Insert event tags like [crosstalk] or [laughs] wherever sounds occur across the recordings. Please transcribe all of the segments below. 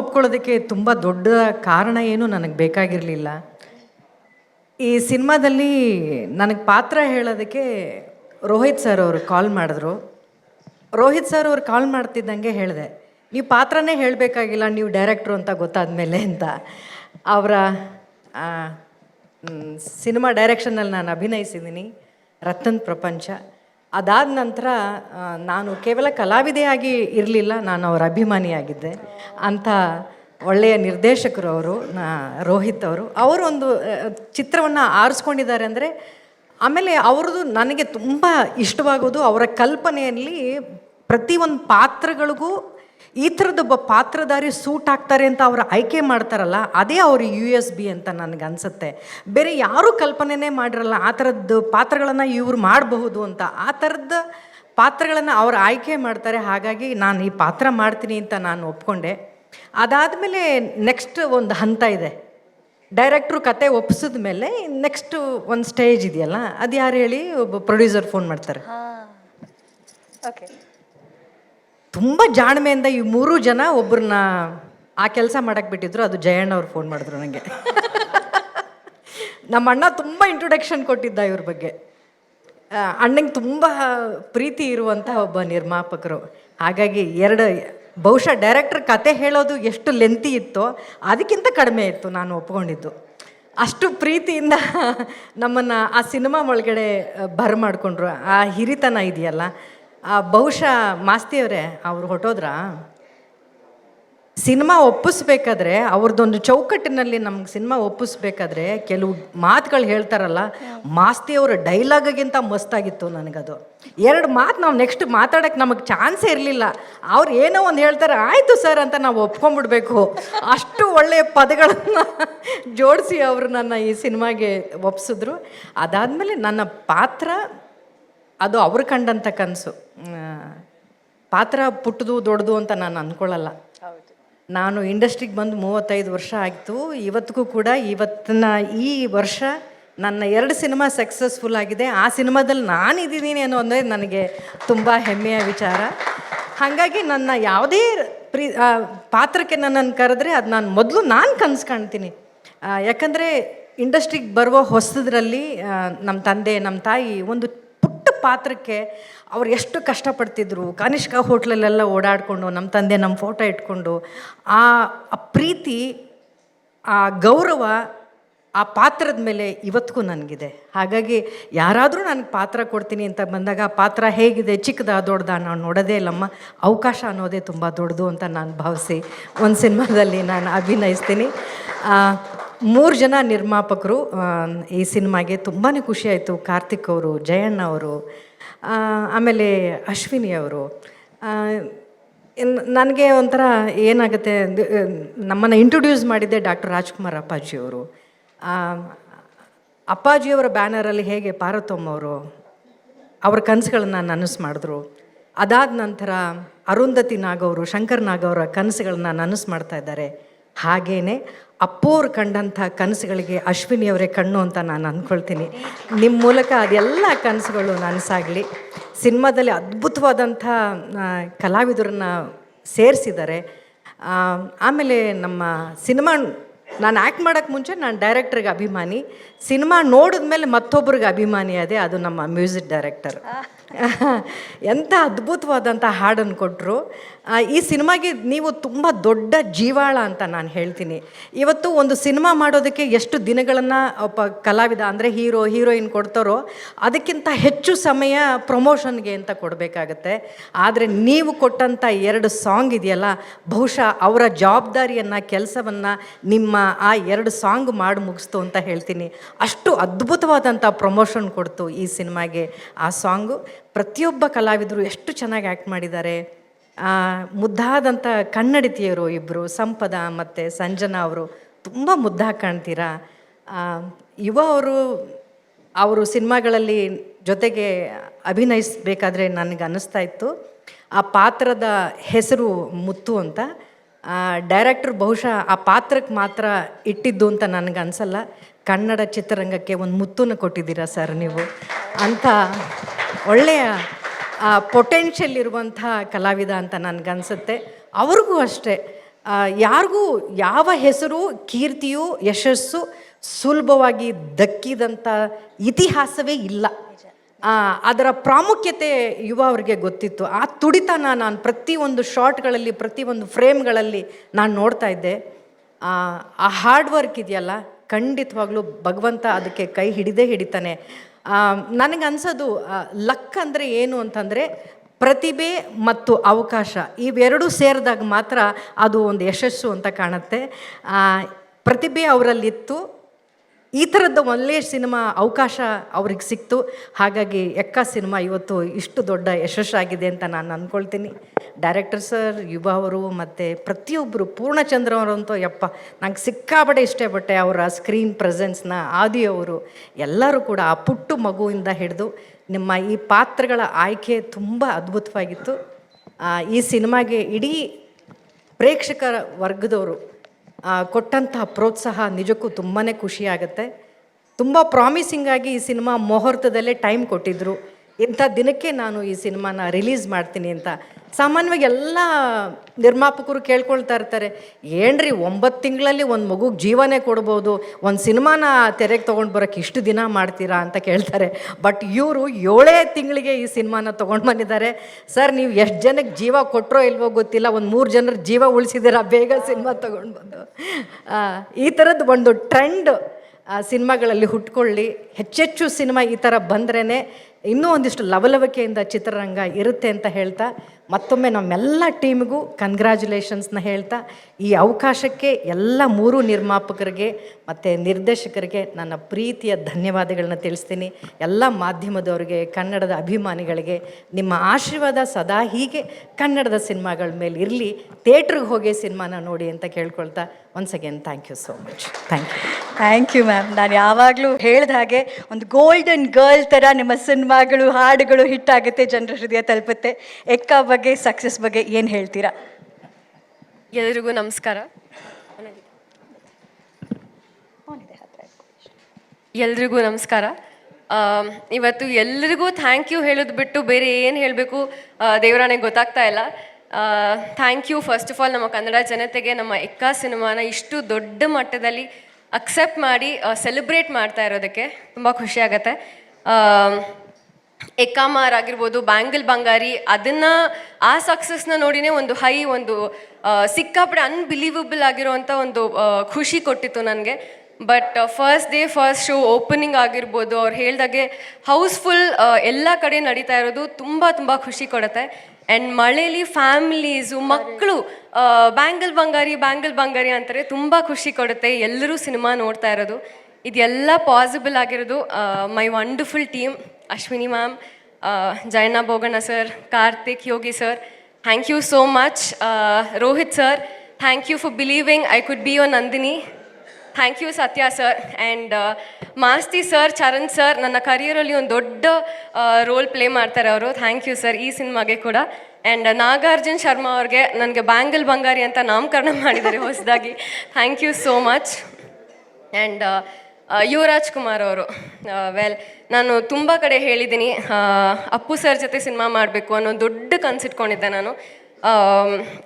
ಒಪ್ಕೊಳ್ಳೋದಕ್ಕೆ ತುಂಬ ದೊಡ್ಡ ಕಾರಣ ಏನು ನನಗೆ ಬೇಕಾಗಿರಲಿಲ್ಲ. ಈ ಸಿನಿಮಾದಲ್ಲಿ ನನಗೆ ಪಾತ್ರ ಹೇಳೋದಕ್ಕೆ ರೋಹಿತ್ ಸರ್ ಅವರು ಕಾಲ್ ಮಾಡಿದ್ರು. ರೋಹಿತ್ ಸರ್ ಅವ್ರು ಕಾಲ್ ಮಾಡ್ತಿದ್ದಂಗೆ ಹೇಳಿದೆ, ನೀವು ಪಾತ್ರನೇ ಹೇಳಬೇಕಾಗಿಲ್ಲ, ನೀವು ಡೈರೆಕ್ಟ್ರು ಅಂತ ಗೊತ್ತಾದ ಮೇಲೆ ಅಂತ. ಅವರ ಸಿನಿಮಾ ಡೈರೆಕ್ಷನಲ್ಲಿ ನಾನು ಅಭಿನಯಿಸಿದ್ದೀನಿ, ರತನ್ ಪ್ರಪಂಚ. ಅದಾದ ನಂತರ ನಾನು ಕೇವಲ ಕಲಾವಿದೆಯಾಗಿ ಇರಲಿಲ್ಲ, ನಾನು ಅವರ ಅಭಿಮಾನಿಯಾಗಿದ್ದೆ. ಅಂಥ ಒಳ್ಳೆಯ ನಿರ್ದೇಶಕರು ಅವರು ರೋಹಿತ್ ಅವರು ಅವರು ಒಂದು ಚಿತ್ರವನ್ನು ಆರಿಸ್ಕೊಂಡಿದ್ದಾರೆ ಅಂದರೆ, ಆಮೇಲೆ ಅವ್ರದ್ದು ನನಗೆ ತುಂಬ ಇಷ್ಟವಾಗೋದು ಅವರ ಕಲ್ಪನೆಯಲ್ಲಿ ಪ್ರತಿಯೊಂದು ಪಾತ್ರಗಳಿಗೂ ಈ ಥರದೊಬ್ಬ ಪಾತ್ರಧಾರಿ ಸೂಟ್ ಆಗ್ತಾರೆ ಅಂತ ಅವರು ಆಯ್ಕೆ ಮಾಡ್ತಾರಲ್ಲ, ಅದೇ ಅವರು ಯು ಎಸ್ ಬಿ ಅಂತ ನನಗೆ ಅನಿಸುತ್ತೆ. ಬೇರೆ ಯಾರೂ ಕಲ್ಪನೆನೇ ಮಾಡಿರಲ್ಲ, ಆ ಥರದ್ದು ಪಾತ್ರಗಳನ್ನು ಇವ್ರು ಮಾಡಬಹುದು ಅಂತ. ಆ ಥರದ ಪಾತ್ರಗಳನ್ನು ಅವ್ರು ಆಯ್ಕೆ ಮಾಡ್ತಾರೆ, ಹಾಗಾಗಿ ನಾನು ಈ ಪಾತ್ರ ಮಾಡ್ತೀನಿ ಅಂತ ನಾನು ಒಪ್ಕೊಂಡೆ. ಅದಾದಮೇಲೆ ನೆಕ್ಸ್ಟ್ ಒಂದು ಹಂತ ಇದೆ. ಡೈರೆಕ್ಟ್ರು ಕತೆ ಒಪ್ಸಿದ ಮೇಲೆ ನೆಕ್ಸ್ಟ್ ಒಂದು ಸ್ಟೇಜ್ ಇದೆಯಲ್ಲ ಅದು ಯಾರು ಹೇಳಿ ಒಬ್ಬ ಪ್ರೊಡ್ಯೂಸರ್ ಫೋನ್ ಮಾಡ್ತಾರೆ? ಓಕೆ ತುಂಬ ಜಾಣ್ಮೆಯಿಂದ ಈ ಮೂರು ಜನ ಒಬ್ಬರನ್ನ ಆ ಕೆಲಸ ಮಾಡಕ್ಕೆ ಬಿಟ್ಟಿದ್ರು. ಅದು ಜಯಣ್ಣ ಅವ್ರು ಫೋನ್ ಮಾಡಿದ್ರು ನನಗೆ [laughs] ನಮ್ಮ ಅಣ್ಣ ತುಂಬ ಇಂಟ್ರೊಡಕ್ಷನ್ ಕೊಟ್ಟಿದ್ದ ಇವ್ರ ಬಗ್ಗೆ. ಅಣ್ಣಂಗೆ ತುಂಬ ಪ್ರೀತಿ ಇರುವಂಥ ಒಬ್ಬ ನಿರ್ಮಾಪಕರು. ಹಾಗಾಗಿ ಎರಡು, ಬಹುಶಃ ಡೈರೆಕ್ಟರ್ ಕತೆ ಹೇಳೋದು ಎಷ್ಟು ಲೆಂತಿ ಇತ್ತೋ ಅದಕ್ಕಿಂತ ಕಡಿಮೆ ಇತ್ತು ನಾನು ಒಪ್ಕೊಂಡಿದ್ದು. ಅಷ್ಟು ಪ್ರೀತಿಯಿಂದ ನಮ್ಮನ್ನು ಆ ಸಿನಿಮಾ ಒಳಗಡೆ ಬರ ಮಾಡಿಕೊಂಡ್ರು. ಆ ಹಿರಿತನ ಇದೆಯಲ್ಲ ಬಹುಶಃ ಮಾಸ್ತಿಯವರೇ, ಅವ್ರು ಹೊಟ್ಟೋದ್ರಾ ಸಿನಿಮಾ ಒಪ್ಪಿಸ್ಬೇಕಾದ್ರೆ ಅವ್ರದ್ದೊಂದು ಚೌಕಟ್ಟಿನಲ್ಲಿ ನಮ್ಗೆ ಸಿನಿಮಾ ಒಪ್ಪಿಸ್ಬೇಕಾದ್ರೆ ಕೆಲವು ಮಾತುಗಳು ಹೇಳ್ತಾರಲ್ಲ, ಮಾಸ್ತಿಯವರ ಡೈಲಾಗಿಗಿಂತ ಮಸ್ತಾಗಿತ್ತು ನನಗದು. ಎರಡು ಮಾತು ನಾವು ನೆಕ್ಸ್ಟ್ ಮಾತಾಡೋಕ್ಕೆ ನಮಗೆ ಚಾನ್ಸೇ ಇರಲಿಲ್ಲ. ಅವ್ರು ಏನೋ ಒಂದು ಹೇಳ್ತಾರೆ, ಆಯಿತು ಸರ್ ಅಂತ ನಾವು ಒಪ್ಕೊಂಡ್ಬಿಡ್ಬೇಕು ಅಷ್ಟು ಒಳ್ಳೆಯ ಪದಗಳನ್ನು ಜೋಡಿಸಿ ಅವರು ನನ್ನ ಈ ಸಿನಿಮಾಗೆ ಒಪ್ಸಿದ್ರು. ಅದಾದಮೇಲೆ ನನ್ನ ಪಾತ್ರ ಅದು ಅವ್ರು ಕಂಡಂಥ ಕನಸು. ಪಾತ್ರ ಪುಟ್ಟದು ದೊಡ್ಡದು ಅಂತ ನಾನು ಅಂದ್ಕೊಳ್ಳಲ್ಲ ನಾನು ಇಂಡಸ್ಟ್ರಿಗೆ ಬಂದು ಮೂವತ್ತೈದು ವರ್ಷ ಆಯಿತು. ಇವತ್ತಿಗೂ ಕೂಡ ಇವತ್ತಿನ ಈ ವರ್ಷ ನನ್ನ ಎರಡು ಸಿನಿಮಾ ಸಕ್ಸಸ್ಫುಲ್ ಆಗಿದೆ. ಆ ಸಿನಿಮಾದಲ್ಲಿ ನಾನು ಇದ್ದೀನಿ ಅನ್ನೋ ಅಂದರೆ ನನಗೆ ತುಂಬ ಹೆಮ್ಮೆಯ ವಿಚಾರ. ಹಾಗಾಗಿ ನನ್ನ ಯಾವುದೇ ಪ್ರೀ ಪಾತ್ರಕ್ಕೆ ನನ್ನನ್ನು ಕರೆದ್ರೆ ಅದು ನಾನು ಮೊದಲು ನಾನು ಕನಸು ಕಾಣ್ತೀನಿ. ಯಾಕಂದರೆ ಇಂಡಸ್ಟ್ರಿಗೆ ಬರುವ ಹೊಸದ್ರಲ್ಲಿ ನಮ್ಮ ತಂದೆ ನಮ್ಮ ತಾಯಿ ಒಂದು ಪಾತ್ರಕ್ಕೆ ಅವ್ರು ಎಷ್ಟು ಕಷ್ಟಪಡ್ತಿದ್ರು. ಕನಿಷ್ಕ ಹೋಟ್ಲಲ್ಲೆಲ್ಲ ಓಡಾಡಿಕೊಂಡು ನಮ್ಮ ತಂದೆ ನಮ್ಮ ಫೋಟೋ ಇಟ್ಕೊಂಡು ಆ ಪ್ರೀತಿ, ಆ ಗೌರವ ಆ ಪಾತ್ರದ ಮೇಲೆ ಇವತ್ತಿಗೂ ನನಗಿದೆ. ಹಾಗಾಗಿ ಯಾರಾದರೂ ನನಗೆ ಪಾತ್ರ ಕೊಡ್ತೀನಿ ಅಂತ ಬಂದಾಗ ಆ ಪಾತ್ರ ಹೇಗಿದೆ, ಚಿಕ್ಕದ ದೊಡ್ಡದ ನಾನು ನೋಡೋದೇ ಇಲ್ಲಮ್ಮ. ಅವಕಾಶ ಅನ್ನೋದೇ ತುಂಬ ದೊಡ್ಡದು ಅಂತ ನಾನು ಭಾವಿಸಿ ಒಂದು ಸಿನಿಮಾದಲ್ಲಿ ನಾನು ಅಭಿನಯಿಸ್ತೀನಿ. ಮೂರು ಜನ ನಿರ್ಮಾಪಕರು ಈ ಸಿನಿಮಾಗೆ ತುಂಬಾ ಖುಷಿಯಾಯಿತು ಕಾರ್ತಿಕ್ ಅವರು, ಜಯಣ್ಣ ಅವರು ಆಮೇಲೆ ಅಶ್ವಿನಿ ಅವರು. ನನಗೆ ಒಂಥರ ಏನಾಗುತ್ತೆ ನಮ್ಮನ್ನು ಇಂಟ್ರೊಡ್ಯೂಸ್ ಮಾಡಿದ್ದೆ ಡಾಕ್ಟರ್ ರಾಜ್ಕುಮಾರ್ ಅಪ್ಪಾಜಿಯವರು ಅಪ್ಪಾಜಿಯವರ ಬ್ಯಾನರಲ್ಲಿ ಹೇಗೆ ಪಾರ್ವತಮ್ಮ ಅವರು, ಅವ್ರ ಕನಸುಗಳನ್ನ ನನಸು ಮಾಡಿದ್ರು. ಅದಾದ ನಂತರ ಅರುಂಧತಿ ನಾಗವರು ಶಂಕರ್ ನಾಗವರ ಕನಸುಗಳನ್ನ ನನಸು ಮಾಡ್ತಾ ಇದ್ದಾರೆ. ಹಾಗೇನೆ ಅಪ್ಪೋರು ಕಂಡಂಥ ಕನಸುಗಳಿಗೆ ಅಶ್ವಿನಿ ಅವರೇ ಕಣ್ಣು ಅಂತ ನಾನು ಅಂದ್ಕೊಳ್ತೀನಿ. ನಿಮ್ಮ ಮೂಲಕ ಅದೆಲ್ಲ ಕನಸುಗಳು ನನಸಾಗಲಿ. ಸಿನಿಮಾದಲ್ಲಿ ಅದ್ಭುತವಾದಂಥ ಕಲಾವಿದರನ್ನು ಸೇರಿಸಿದ್ದಾರೆ. ಆಮೇಲೆ ನಮ್ಮ ಸಿನಿಮಾ ನಾನು ಆ್ಯಕ್ಟ್ ಮಾಡೋಕ್ಕೆ ಮುಂಚೆ ನಾನು ಡೈರೆಕ್ಟ್ರಿಗೆ ಅಭಿಮಾನಿ. ಸಿನಿಮಾ ನೋಡಿದ್ಮೇಲೆ ಮತ್ತೊಬ್ರಿಗೆ ಅಭಿಮಾನಿ ಅದೇ ಅದು ನಮ್ಮ ಮ್ಯೂಸಿಕ್ ಡೈರೆಕ್ಟರ್. [laughs] ಎಂಥ ಅದ್ಭುತವಾದಂಥ ಹಾಡನ್ನು ಕೊಟ್ಟರು ಈ ಸಿನಿಮಾಗೆ ನೀವು ತುಂಬ ದೊಡ್ಡ ಜೀವಾಳ ಅಂತ ನಾನು ಹೇಳ್ತೀನಿ. ಇವತ್ತು ಒಂದು ಸಿನಿಮಾ ಮಾಡೋದಕ್ಕೆ ಎಷ್ಟು ದಿನಗಳನ್ನು ಒಬ್ಬ ಕಲಾವಿದ, ಅಂದರೆ ಹೀರೋ, ಹೀರೋಯಿನ್ ಕೊಡ್ತಾರೋ ಅದಕ್ಕಿಂತ ಹೆಚ್ಚು ಸಮಯ ಪ್ರಮೋಷನ್ಗೆ ಅಂತ ಕೊಡಬೇಕಾಗತ್ತೆ. ಆದರೆ ನೀವು ಕೊಟ್ಟಂಥ ಎರಡು ಸಾಂಗ್ ಇದೆಯಲ್ಲ, ಬಹುಶಃ ಅವರ ಜವಾಬ್ದಾರಿಯನ್ನು, ಕೆಲಸವನ್ನು ನಿಮ್ಮ ಆ ಎರಡು ಸಾಂಗ್ ಮಾಡಿ ಮುಗಿಸ್ತು ಅಂತ ಹೇಳ್ತೀನಿ. ಅಷ್ಟು ಅದ್ಭುತವಾದಂಥ ಪ್ರಮೋಷನ್ ಕೊಡ್ತು ಈ ಸಿನಿಮಾಗೆ ಆ ಸಾಂಗು. ಪ್ರತಿಯೊಬ್ಬ ಕಲಾವಿದರು ಎಷ್ಟು ಚೆನ್ನಾಗಿ ಆ್ಯಕ್ಟ್ ಮಾಡಿದ್ದಾರೆ. ಮುದ್ದಾದಂಥ ಕನ್ನಡತಿಯರು ಇಬ್ಬರು ಸಂಪದ ಮತ್ತು ಸಂಜನಾ ಅವರು ತುಂಬ ಮುದ್ದಾಗಿ ಕಾಣ್ತೀರಾ. ಯುವ ಅವರು ಅವರು ಸಿನಿಮಾಗಳಲ್ಲಿ ಜೊತೆಗೆ ಅಭಿನಯಿಸಬೇಕಾದ್ರೆ ನನಗೆ ಅನ್ನಿಸ್ತಾ ಇತ್ತು. ಆ ಪಾತ್ರದ ಹೆಸರು ಮುತ್ತು ಅಂತ. ಡೈರೆಕ್ಟ್ರ್ ಬಹುಶಃ ಆ ಪಾತ್ರಕ್ಕೆ ಮಾತ್ರ ಇಟ್ಟಿದ್ದು ಅಂತ ನನಗೆ ಅನಿಸಲ್ಲ. ಕನ್ನಡ ಚಿತ್ರರಂಗಕ್ಕೆ ಒಂದು ಮುತ್ತನ್ನು ಕೊಟ್ಟಿದ್ದೀರಾ ಸರ್ ನೀವು? ಅಂಥ ಒಳ್ಳೆಯ ಪೊಟೆನ್ಷಿಯಲ್ ಇರುವಂಥ ಕಲಾವಿದ ಅಂತ ನನಗನ್ಸುತ್ತೆ. ಅವ್ರಿಗೂ ಅಷ್ಟೇ. ಯಾರಿಗೂ ಯಾವ ಹೆಸರು ಕೀರ್ತಿಯು ಯಶಸ್ಸು ಸುಲಭವಾಗಿ ದಕ್ಕಿದಂಥ ಇತಿಹಾಸವೇ ಇಲ್ಲ. ಅದರ ಪ್ರಾಮುಖ್ಯತೆ ಯುವ ಅವ್ರಿಗೆ ಗೊತ್ತಿತ್ತು. ಆ ತುಡಿತನ ನಾನು ಪ್ರತಿಯೊಂದು ಶಾರ್ಟ್ಗಳಲ್ಲಿ ಪ್ರತಿಯೊಂದು ಫ್ರೇಮ್ಗಳಲ್ಲಿ ನಾನು ನೋಡ್ತಾ ಇದ್ದೆ. ಆ, ಹಾರ್ಡ್ ವರ್ಕ್ ಇದೆಯಲ್ಲ ಖಂಡಿತವಾಗ್ಲೂ ಭಗವಂತ ಅದಕ್ಕೆ ಕೈ ಹಿಡಿದೇ ಹಿಡಿತಾನೆ. ನನಗೆ ಅನ್ಸೋದು ಲಕ್ ಅಂದರೆ ಏನು ಅಂತಂದರೆ ಪ್ರತಿಭೆ ಮತ್ತು ಅವಕಾಶ. ಇವೆರಡೂ ಸೇರಿದಾಗ ಮಾತ್ರ ಅದು ಒಂದು ಯಶಸ್ಸು ಅಂತ ಕಾಣುತ್ತೆ. ಪ್ರತಿಭೆ ಅವರಲ್ಲಿತ್ತು. ಈ ಥರದ್ದು ಒಳ್ಳೆಯ ಸಿನಿಮಾ ಅವಕಾಶ ಅವ್ರಿಗೆ ಸಿಕ್ತು. ಹಾಗಾಗಿ ಎಕ್ಕ ಸಿನಿಮಾ ಇವತ್ತು ಇಷ್ಟು ದೊಡ್ಡ ಯಶಸ್ಸಾಗಿದೆ ಅಂತ ನಾನು ಅಂದ್ಕೊಳ್ತೀನಿ ಡೈರೆಕ್ಟರ್ ಸರ್, ಯುವ ಅವರು ಮತ್ತು ಪ್ರತಿಯೊಬ್ಬರು ಪೂರ್ಣಚಂದ್ರ ಅವರಂತೂ ಯಪ್ಪ, ನಂಗೆ ಸಿಕ್ಕಾಪಟ್ಟೆ ಇಷ್ಟಪಟ್ಟೆ ಅವರ ಸ್ಕ್ರೀನ್ ಪ್ರೆಸೆನ್ಸ್ನ ಆದಿ ಅವರು. ಎಲ್ಲರೂ ಕೂಡ ಆ ಪುಟ್ಟು ಮಗುವಿಂದ ಹಿಡಿದು ನಿಮ್ಮ ಈ ಪಾತ್ರಗಳ ಆಯ್ಕೆ ತುಂಬ ಅದ್ಭುತವಾಗಿತ್ತು. ಈ ಸಿನಿಮಾಗೆ ಇಡೀ ಪ್ರೇಕ್ಷಕರ ವರ್ಗದವರು ಕೊಟ್ಟಂತಹ ಪ್ರೋತ್ಸಾಹ ನಿಜಕ್ಕೂ ತುಂಬಾ ಖುಷಿಯಾಗುತ್ತೆ. ತುಂಬ ಪ್ರಾಮಿಸಿಂಗ್ ಆಗಿ ಈ ಸಿನಿಮಾ ಮುಹೂರ್ತದಲ್ಲೇ ಟೈಮ್ ಕೊಟ್ಟಿದ್ದರು ಇಂಥ ದಿನಕ್ಕೆ ನಾನು ಈ ಸಿನಿಮಾನ ರಿಲೀಸ್ ಮಾಡ್ತೀನಿ ಅಂತ. ಸಾಮಾನ್ಯವಾಗಿ ಎಲ್ಲ ನಿರ್ಮಾಪಕರು ಕೇಳ್ಕೊಳ್ತಾ ಇರ್ತಾರೆ. ಏನ್ರಿ ಒಂಬತ್ತು ತಿಂಗಳಲ್ಲಿ ಒಂದು ಮಗುಗೆ ಜೀವನೇ ಕೊಡ್ಬೋದು, ಒಂದು ಸಿನಿಮಾನ ತೆರೆಗೆ ತೊಗೊಂಡು ಬರೋಕ್ಕೆ ಇಷ್ಟು ದಿನ ಮಾಡ್ತೀರಾ ಅಂತ ಕೇಳ್ತಾರೆ. ಬಟ್ ಇವರು ಏಳೇ ತಿಂಗಳಿಗೆ ಈ ಸಿನಿಮಾನ ತೊಗೊಂಡು ಬಂದಿದ್ದಾರೆ. ಸರ್, ನೀವು ಎಷ್ಟು ಜನಕ್ಕೆ ಜೀವ ಕೊಟ್ಟರೋ ಇಲ್ವೋ ಗೊತ್ತಿಲ್ಲ, ಒಂದು ಮೂರು ಜನರ ಜೀವ ಉಳಿಸಿದ್ದೀರಾ ಬೇಗ ಸಿನಿಮಾ ತೊಗೊಂಡು ಬಂದು. ಈ ಥರದ್ದು ಒಂದು ಟ್ರೆಂಡ್ ಸಿನಿಮಾಗಳಲ್ಲಿ ಹುಟ್ಕೊಳ್ಳಿ. ಹೆಚ್ಚೆಚ್ಚು ಸಿನಿಮಾ ಈ ಥರ ಬಂದ್ರೇ ಇನ್ನೂ ಒಂದಿಷ್ಟು ಲವಲವಿಕೆಯಿಂದ ಚಿತ್ರರಂಗ ಇರುತ್ತೆ ಅಂತ ಹೇಳ್ತಾ, ಮತ್ತೊಮ್ಮೆ ನಮ್ಮೆಲ್ಲ ಟೀಮಿಗೂ ಕನ್ಗ್ರ್ಯಾಚುಲೇಷನ್ಸ್ನ ಹೇಳ್ತಾ, ಈ ಅವಕಾಶಕ್ಕೆ ಎಲ್ಲ ಮೂರು ನಿರ್ಮಾಪಕರಿಗೆ ಮತ್ತು ನಿರ್ದೇಶಕರಿಗೆ ನನ್ನ ಪ್ರೀತಿಯ ಧನ್ಯವಾದಗಳನ್ನ ತಿಳಿಸ್ತೀನಿ. ಎಲ್ಲ ಮಾಧ್ಯಮದವರಿಗೆ, ಕನ್ನಡದ ಅಭಿಮಾನಿಗಳಿಗೆ, ನಿಮ್ಮ ಆಶೀರ್ವಾದ ಸದಾ ಹೀಗೆ ಕನ್ನಡದ ಸಿನಿಮಾಗಳ ಮೇಲೆ ಇರಲಿ, ಥಿಯೇಟ್ರಿಗೆ ಹೋಗಿ ಸಿನಿಮಾನ ನೋಡಿ ಅಂತ ಕೇಳ್ಕೊಳ್ತಾ once again thank you so much thank you thank you ma'am ನಾನು ಯಾವಾಗಲೂ ಹೇಳಿದ ಹಾಗೆ ಒಂದು ಗೋಲ್ಡನ್ ಗರ್ಲ್ ಥರ ನಿಮ್ಮ ಸಿನಿಮಾಗಳು, ಹಾಡುಗಳು ಹಿಟ್ ಆಗುತ್ತೆ, ಜನರ ಹೃದಯ ತಲುಪುತ್ತೆ. ಎಕ್ಕ ಬಗ್ಗೆ ಸಕ್ಸಸ್ ಬಗ್ಗೆ ಏನು ಹೇಳ್ತೀರಾ? ಎಲ್ಲರಿಗೂ ನಮಸ್ಕಾರ. ಎಲ್ರಿಗೂ ನಮಸ್ಕಾರ. ಇವತ್ತು ಎಲ್ರಿಗೂ ಥ್ಯಾಂಕ್ ಯು ಹೇಳೋದು ಬಿಟ್ಟು ಬೇರೆ ಏನು ಹೇಳಬೇಕು ದೇವರಾಣೆಗೆ ಗೊತ್ತಾಗ್ತಾ ಇಲ್ಲ. Thank you first of all ನಮ್ಮ ಕನ್ನಡ ಜನತೆಗೆ, ನಮ್ಮ ಎಕ್ಕ ಸಿನಿಮಾನ ಇಷ್ಟು ದೊಡ್ಡ ಮಟ್ಟದಲ್ಲಿ ಅಕ್ಸೆಪ್ಟ್ ಮಾಡಿ ಸೆಲೆಬ್ರೇಟ್ ಮಾಡ್ತಾ ಇರೋದಕ್ಕೆ ತುಂಬ ಖುಷಿ ಎಕ್ಕಾಮಾರ್ ಆಗಿರ್ಬೋದು ಬ್ಯಾಂಗಲ್ ಬಂಗಾರಿ, ಅದನ್ನ ಆ ಸಕ್ಸಸ್ನ ನೋಡಿನೇ ಒಂದು ಹೈ ಒಂದು ಸಿಕ್ಕಾಪಡೆ ಅನ್ಬಿಲೀವಬಲ್ ಆಗಿರುವಂತ ಒಂದು ಖುಷಿ ಕೊಟ್ಟಿತ್ತು ನನಗೆ. But first day first show opening ಆಗಿರ್ಬೋದು, ಅವ್ರು ಹೇಳ್ದಾಗೆ ಹೌಸ್ಫುಲ್ ಎಲ್ಲ ಕಡೆ ನಡೀತಾ ಇರೋದು ತುಂಬ ತುಂಬ ಖುಷಿ ಕೊಡುತ್ತೆ. ಆ್ಯಂಡ್ ಮಳೇಲಿ ಫ್ಯಾಮಿಲೀಸು ಮಕ್ಕಳು ಬ್ಯಾಂಗಲ್ ಬಂಗಾರಿ ಬ್ಯಾಂಗಲ್ ಬಂಗಾರಿ ಅಂತಾರೆ, ತುಂಬ ಖುಷಿ ಕೊಡುತ್ತೆ. ಎಲ್ಲರೂ ಸಿನಿಮಾ ನೋಡ್ತಾ ಇರೋದು. ಇದೆಲ್ಲ ಪಾಸಿಬಲ್ ಆಗಿರೋದು my wonderful team Ashwini ma'am Jayanna Boganna sir Karthik Yogi sir thank you so much Rohit sir thank you for believing I could be yo Nandini thank you Satya sir and Masti sir Charan sir ನನ್ನ ಕರಿಯರಲ್ಲಿ ಒಂದು ದೊಡ್ಡ role play ಮಾಡ್ತಾರೆ ಅವರು. Thank you sir ಈ ಸಿನಿಮಾಗೆ ಕೂಡ. And Nagarjun Sharma ಅವ್ರಿಗೆ ನನಗೆ ಬ್ಯಾಂಗಲ್ ಬಂಗಾರಿ ಅಂತ ನಾಮಕರಣ ಮಾಡಿದ್ದಾರೆ ಹೊಸದಾಗಿ. Thank you so much and Yuvaraj Kumar ಅವರು. ವೆಲ್ ನಾನು ತುಂಬ ಕಡೆ ಹೇಳಿದ್ದೀನಿ ಅಪ್ಪು ಸರ್ ಜೊತೆ ಸಿನಿಮಾ ಮಾಡಬೇಕು ಅನ್ನೋ ದೊಡ್ಡ ಕನಸಿಟ್ಕೊಂಡಿದ್ದೆ ನಾನು.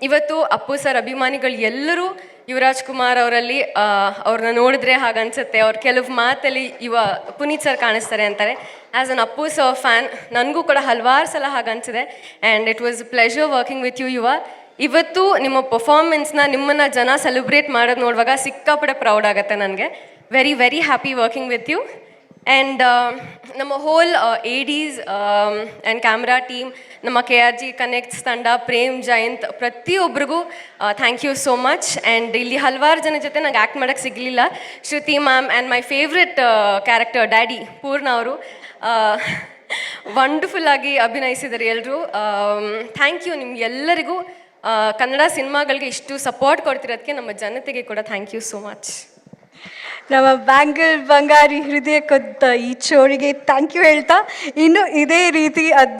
ಇವತ್ತು ಅಪ್ಪು ಸರ್ ಅಭಿಮಾನಿಗಳು ಎಲ್ಲರೂ ಯುವರಾಜ್ ಕುಮಾರ್ ಅವರಲ್ಲಿ ಅವ್ರನ್ನ ನೋಡಿದ್ರೆ ಹಾಗನ್ಸುತ್ತೆ ಅವ್ರ ಕೆಲವು ಮಾತಲ್ಲಿ ಯುವ ಪುನೀತ್ ಸರ್ ಕಾಣಿಸ್ತಾರೆ ಅಂತಾರೆ. As an Appu sir fan ನನಗೂ ಕೂಡ ಹಲವಾರು ಸಲ ಹಾಗನ್ಸಿದೆ and it was pleasure working with you Yuva. ಇವತ್ತು ನಿಮ್ಮ ಪರ್ಫಾರ್ಮೆನ್ಸ್ನ ನಿಮ್ಮನ್ನು ಜನ ಸೆಲೆಬ್ರೇಟ್ ಮಾಡೋದು ನೋಡುವಾಗ ಸಿಕ್ಕಾಪಟ್ಟೆ ಪ್ರೌಡ್ ಆಗುತ್ತೆ ನನಗೆ. Very very happy working with you and ನಮ್ಮ whole A D's and camera team ನಮ್ಮ ಕೆ ಆರ್ ಜಿ ಕನೆಕ್ಟ್ಸ್ ತಂಡ ಪ್ರೇಮ್ ಜಯಂತ್ ಪ್ರತಿಯೊಬ್ಬರಿಗೂ thank you so much and ಇಲ್ಲಿ ಹಲವಾರು ಜನ ಜೊತೆ ನಂಗೆ ಆ್ಯಕ್ಟ್ ಮಾಡೋಕ್ಕೆ ಸಿಗಲಿಲ್ಲ. Shruti ma'am and my favourite character daddy Poorna ಅವರು ವಂಡರ್ಫುಲ್ಲಾಗಿ ಅಭಿನಯಿಸಿದ್ದಾರೆ ಎಲ್ಲರೂ ಥ್ಯಾಂಕ್ ಯು ನಿಮ್ಗೆ ಎಲ್ಲರಿಗೂ. ಕನ್ನಡ ಸಿನಿಮಾಗಳಿಗೆ ಇಷ್ಟು ಸಪೋರ್ಟ್ ಕೊಡ್ತಿರೋದಕ್ಕೆ ನಮ್ಮ ಜನತೆಗೆ ಕೂಡ ಥ್ಯಾಂಕ್ ಯು ಸೋ ಮಚ್ ನಮ್ಮ ಬ್ಯಾಂಗಲ್ ಬಂಗಾರಿ ಹೃದಯ ಈ ಚೋಳಿಗೆ ಥ್ಯಾಂಕ್ ಯು ಹೇಳ್ತಾ ಇನ್ನು ಇದೇ ರೀತಿ ಅದ್